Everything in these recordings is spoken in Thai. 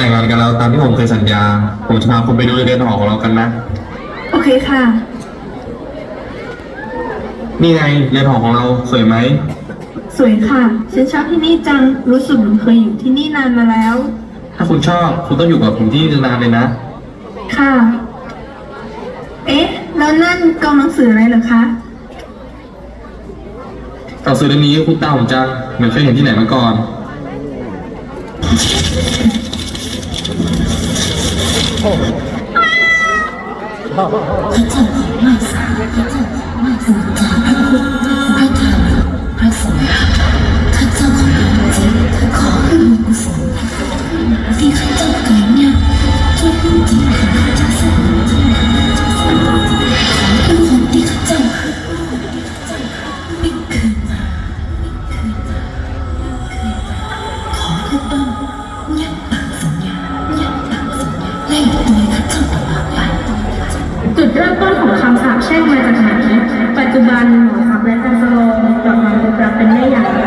แต่งงานกันแล้วตามที่ผมเคยสัญญา ผมจะพาคุณไปดูเรือนหอของเรากันนะ โอเคค่ะ นี่ไงเรือนหอของเราสวยไหม สวยค่ะฉันชอบที่นี่จังรู้สึกเหมือนเคยอยู่ที่นี่นานมาแล้ว ถ้าคุณชอบคุณต้องอยู่กับผมที่นี่นานเลยนะ ค่ะ เอ๊ะ แล้วนั่นกองหนังสืออะไรเหรอคะ หนังสือเล่มนี้คุณตาผมจังเหมือนเคยเห็นที่ไหนมาก่อน พระสงฆ์ข้าเจ้าขอร้องจริงขอให้มีกุศลที่ข้าเจ้าเกิดเนี่ยช่วยผู้จริงของข้าเจ้าสักข จจุบันหมอทับและจันสโลงกลับมาพบรักเป็นได้อย่างไร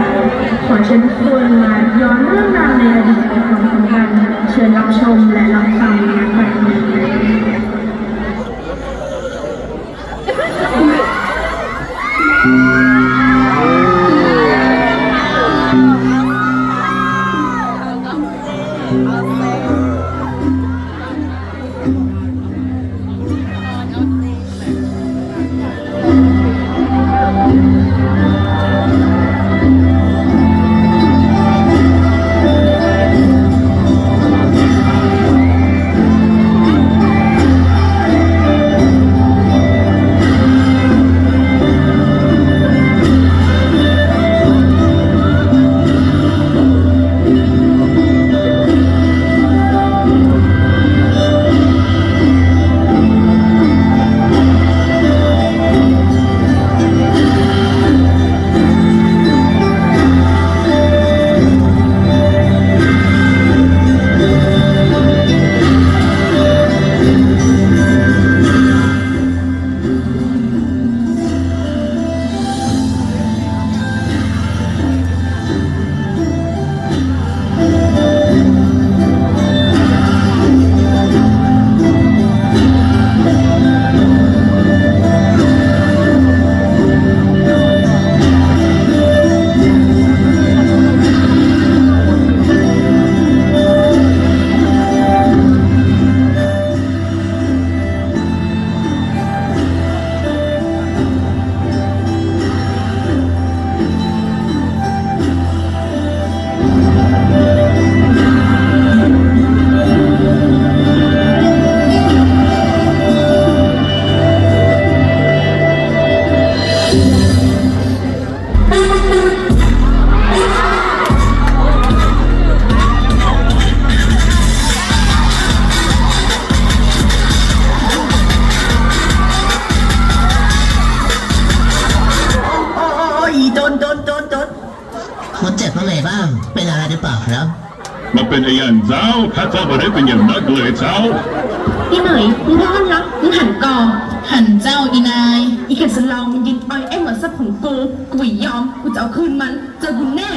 ขอเชิญทุกคนมาย้อนเรื่อง เป็นไอ้ยันเจ้าข้าเจ้าบ่ได้เป็นอย่างนักเลยเจ้า พี่หน่อยมึงร้อนนะมึงหันกองหันเจ้าอีนาย อีแกสลองมันยินอ้อยแอมเหมือนซับของกูกูไม่ยอมกูจะเอาคืนมันเจอกูแน่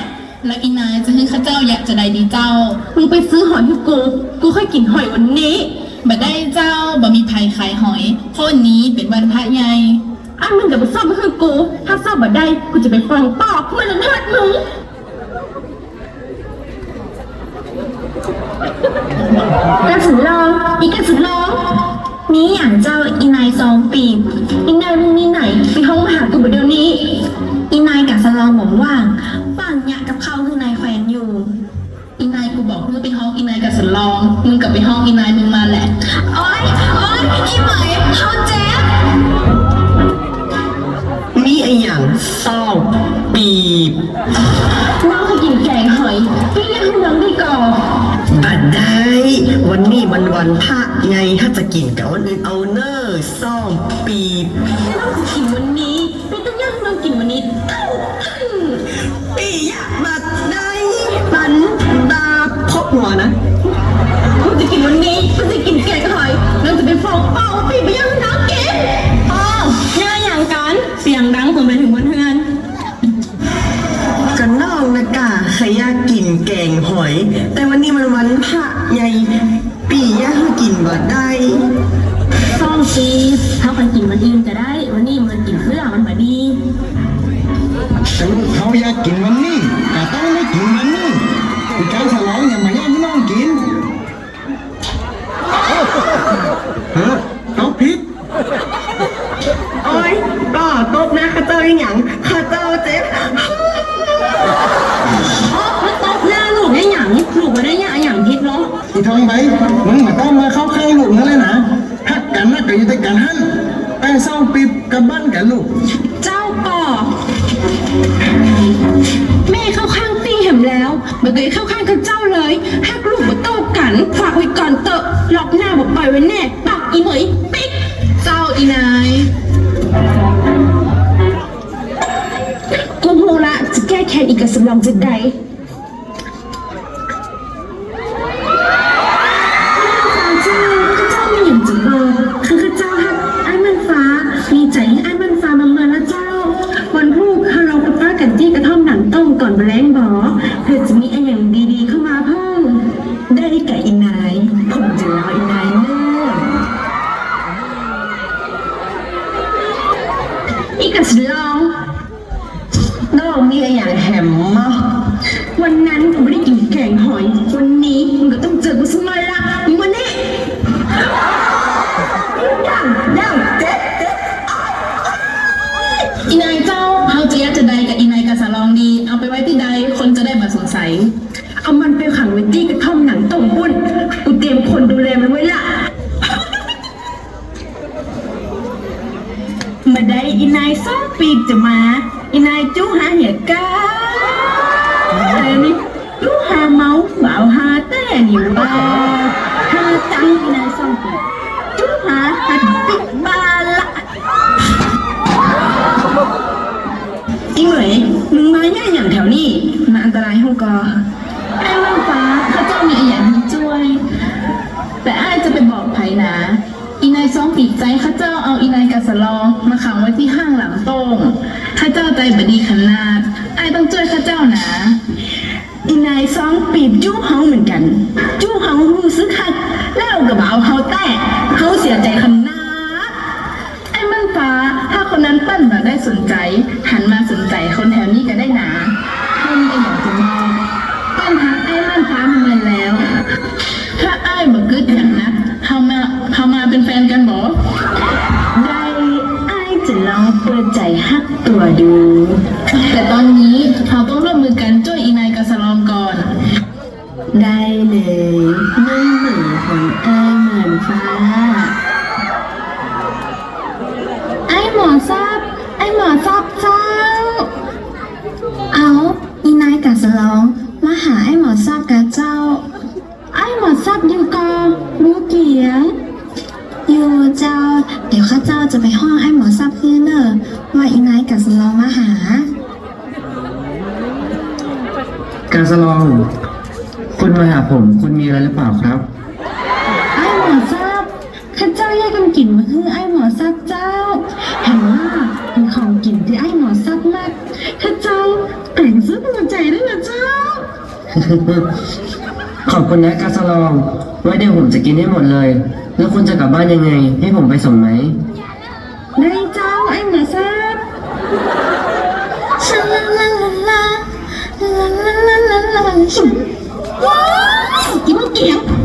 และอีนายจะให้ข้าเจ้าอยากจะได้ดีเจ้า มึงไปซื้อหอยให้กู กูค่อยกินหอยวันนี้บ่ได้เจ้าบ่มีภัยขายหอยเพราะวันนี้เป็นวันพระใหญ่อ้าวมึงอย่าไปซ่อมให้กู ถ้าซ่อมบ่ได้กูจะไปฟ้องป้อเพื่อนนันเทิดมึง กระสุนลองอีกระสุนลองนี่อย่างเจ้าอีนายซองปีอีนายมึงนี่ไหนไปห้องมาหากูเดี๋ยวนี้ อีนายกับสลองหวังว่างป่านยกับเขาคือนายแขวนอยู่อีนายกูบอกมึงไปห้องอีนายกับสลองมึงกลับไปห้องอีนายมึงมาแหละโอ๊ยโอ๊ยอีไหมเขาเจ็บมีไอ้อย่างซ่องปีบ วันวันพระไงถ้าจะกินกับวันอื่นเอาเนอร์ซ่องปีบน้องจะกินวันนี้ไม่ต้องย่างให้น้องกินวันนี้ตั้งปียาบัดได้ปันดาพบหัวนะ เศร้าปิบกับบ้านกันลูก เจ้าป่อแม่เข้าข้างตีเห็มแล้วไม่เคยเข้าข้างกับเจ้าเลยหักลูกมาโต้กัน ฝากไว้ก่อนเตอะล็อกหน้าบอกปล่อยไว้แน่ปากอีเหมยปิ๊กเจ้าอีนายกูฮูละจะแก้แค้นอีกกับสำรองจะได้เจ้าเจ้าไม่อย่างจะบอกคือข้าเจ้าฮักไอ้มันฟ้า มีใจให้ไอ้มันฟ้ามาเมื่อละเจ้า วันพรุ่งข้าเรากับป้ากัน ที่กระท่อมหนังต้มก่อนแมลงบอเพื่อจะมีไอ้อย่างดีๆเข้ามาเพิ่มได้กับอีนายผมจะรออีนายเนออีกกัสลองน้องมีอะไรอย่างแหมมะวันนั้นกูไม่ได้กินแกงหอย วันนี้มึงก็ต้องเจอกูสักหน่อยละมึงวันนี้อีนายเจ้าเขาจะ hein? ข้าเจ้าเอาอีนายกับสลองมาขังไว้ที่ห้างหลังโต้งข้าเจ้าใจบดีขนาดไอ้ายต้องช่วยข้าเจ้านะอีนายซ่องปีบจู้เฮาเหมือนกัน จู้เฮารู้สึกคักแล้วก็บ่าวเฮาแต่เฮาเสียใจขนาดไอ้มันฟ้าถ้าคนนั้นปั้นแบบได้สนใจ หันมาสนใจคนแถวนี้ก็ได้หนาให้มีไอ้อย่างจะมองปั้นทักไอ้มันฟ้ามันเลยแล้ว ถ้าไอ้บอกกึดอย่างนะเขามาเขามาเป็นแฟนกันบอไเปิดใจฮักตัวดู แต่ตอนนี้เขาต้องร่วมมือกันช่วยอีนายกับสลอมก่อน ได้เลยไม่เหมือนของไอ้าเหมือนฟ้า ไอ้หมอทราบ ไอ้หมอทราบเจ้า เอาอีนายกับสลองมาหาไอ้หมอทราบกับเจ้า ไอ้หมอทราบอยู่กอรู้เกียงอยู่เจ้า เดี๋ยวข้าเจ้าจะไปห้องไอ้ ว่าอีนายกับสลองมาหา การสลอง คุณมาหาผม คุณมีอะไรหรือเปล่าครับ ไอ้หมอทราบข้าเจ้าแยกกันกินมาคือไอ้หมอทราบเจ้าเห็นว่าเป็นของกินที่ไอ้หมอทราบมากข้าเจ้าแต่งซื้อหัวใจด้วยนะเจ้า ขอบคุณนะการสลอง ไว้เดี๋ยวผมจะกินให้หมดเลย แล้วคุณจะกลับบ้านยังไง ให้ผมไปส่งไหม you.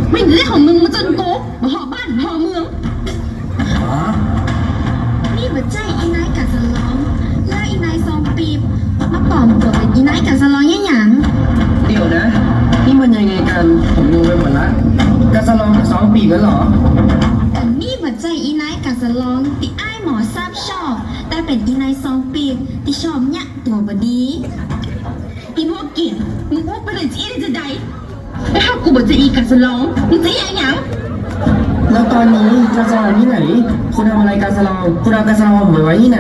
กูบอกจะอีกับสลองมึงจะยังยังแล้วตอนนี้การสลองที่ไหน คุณทำอะไรการสลองคุณเอาการสลองผมไปไว้ที่ไหน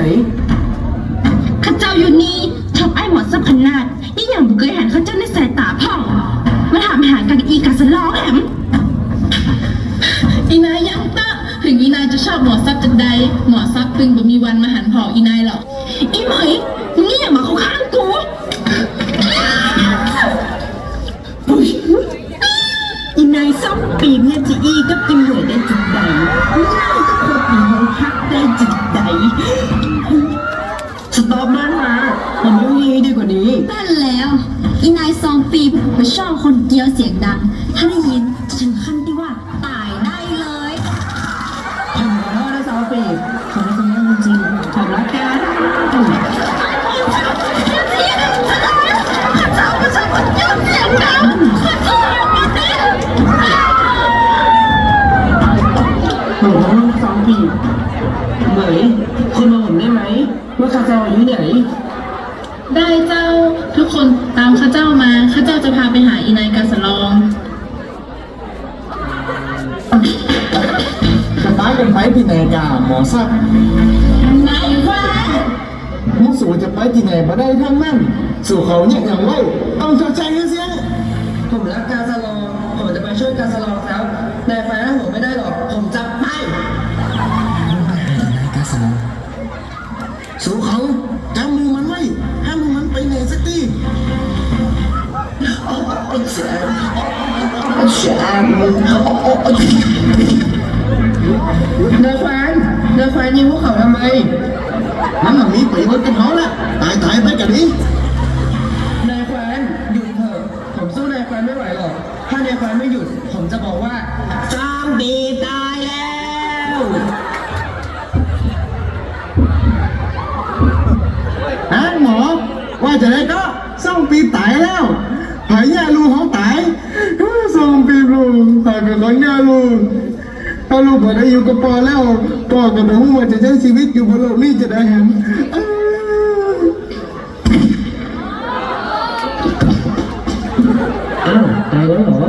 ข้าเจ้าอยู่นี่ชอบไอ้หมอสับขนาดนี่อย่างบุเคยหันข้าเจ้าในสายตาพ่องมาถามหากันอีกับสลองแหมอีนายยังตะถึงอีนายจะชอบหมอซับจัดใดหมอซับตึงบ่มีวันมาหันผออีนายหรอกอีเหมยมึงนี่อย่ ปีเนี่ยจีอีก็กินเหวยได้จุดใดเล่ก็ควรปีหงฮักได้จุดใดสตอปมากมาผมยังมีดีกว่านี้นั่นแล้ว อีนายซองปีบไปชอบคนเกียวเสียงดัง ถ้าได้ยินถึงขั้นที่ว่า จะไปที่ไหนมาได้ทั้งนั้น สู่เขาเนี่ยอย่างไรต้องชดใช้เสียผมรักกาสลองผมจะไปช่วยกาสลองครับนายฟ้าผมไม่ได้หรอก ผมจะไปกาสนาสู่เขาจำมือมันไว้ห้ามมือมันไปไหนสักทีนายฟ้านายฟ้ายิงพวกเขาทำไมมัน นกับเขาละตายตายไปกันนี้นายควานหยุดเถอะผมสู้นายควานไม่ไหวหรอกถ้านายควานไม่หยุด ผมจะบอกว่าซอมบีตายแล้วฮะหมอว่าจะได้ก็ส่งปีตายแล้วหายยาลูกเขาตายส่งปีลูกหายเป็นคนยาลูกถ้าลูกพอได้อยู่กับปอแล้วปอกับผมว่าจะใช้ชีวิตอยู่บนโลกนี้จะได้เห็น แล้วเหรอ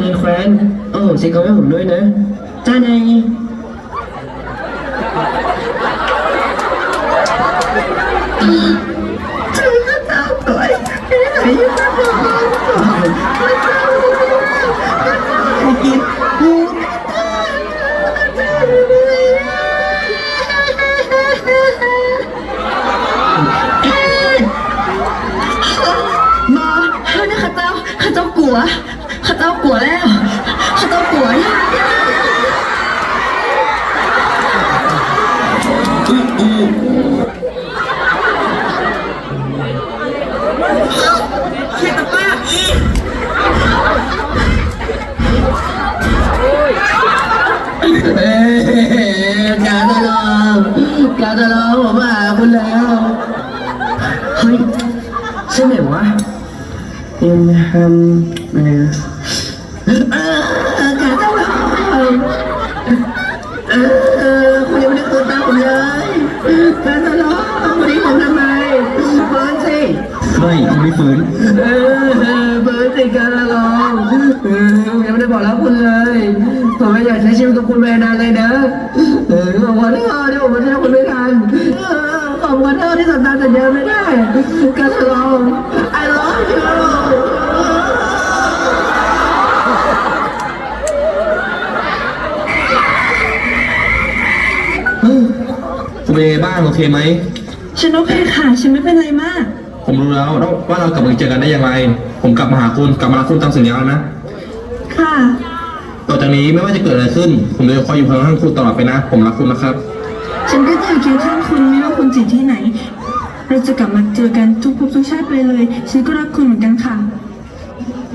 นายแควนโอ้เช็คเขาให้ผมด้วยนะจ้านายหม กาตลองกาตลองผมมาหาคุณแล้วเฮ้ยใช่ไหมวะอะไรนะเออกาตลองเออคุณยังไม่ได้ตื่นตาผมเลยกาตลองวันนี้ผมทำไมเบิร์นสิไม่ไม่ฟื้นเออเบิร์นสิกาตลอง รักคุณเลยผมไม่อยากใช้ชีวิตกับคุณไปนานเลยนะเออผมขอโทษที่ผมมาเที่ยวคุณไม่ทันเออผมขอโทษที่สัญญาสัญญาไม่ได้กาตะลอง I love you คุณเป็นไงบ้างโอเคไหม ฉันโอเคค่ะ ฉันไม่เป็นไรมาก ผมรู้แล้วว่าเรากลับมาเจอกันได้อย่างไร ผมกลับมาหาคุณ กลับมารักคุณตามสัญญาแล้วนะ ค่ะ ต่อจากนี้ไม่ว่าจะเกิดอะไรขึ้น ผมจะคอยอยู่ข้างๆคุณตลอดไปนะ ผมรักคุณนะครับ ฉันก็จะอยู่เคียงข้างคุณไม่ว่าคุณจะอยู่ที่ไหน เราจะกลับมาเจอกันทุกภพทุกชาติไปเลย ฉันก็รักคุณเหมือนกันค่ะ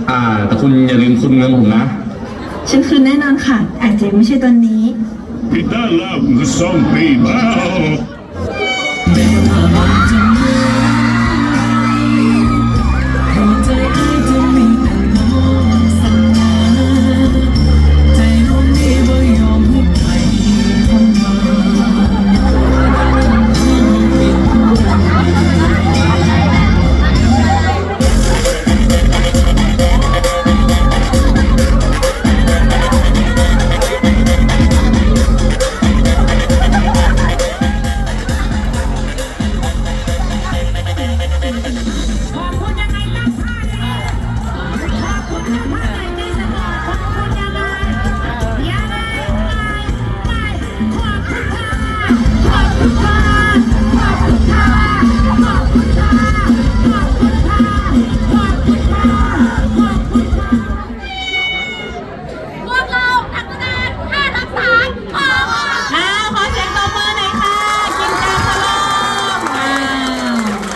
อ่า แต่คุณอย่าลืมคุณเงินผมนะ ฉันคืนแน่นอนค่ะ อาจจะไม่ใช่ตอนนี้ Kita love the zombie now.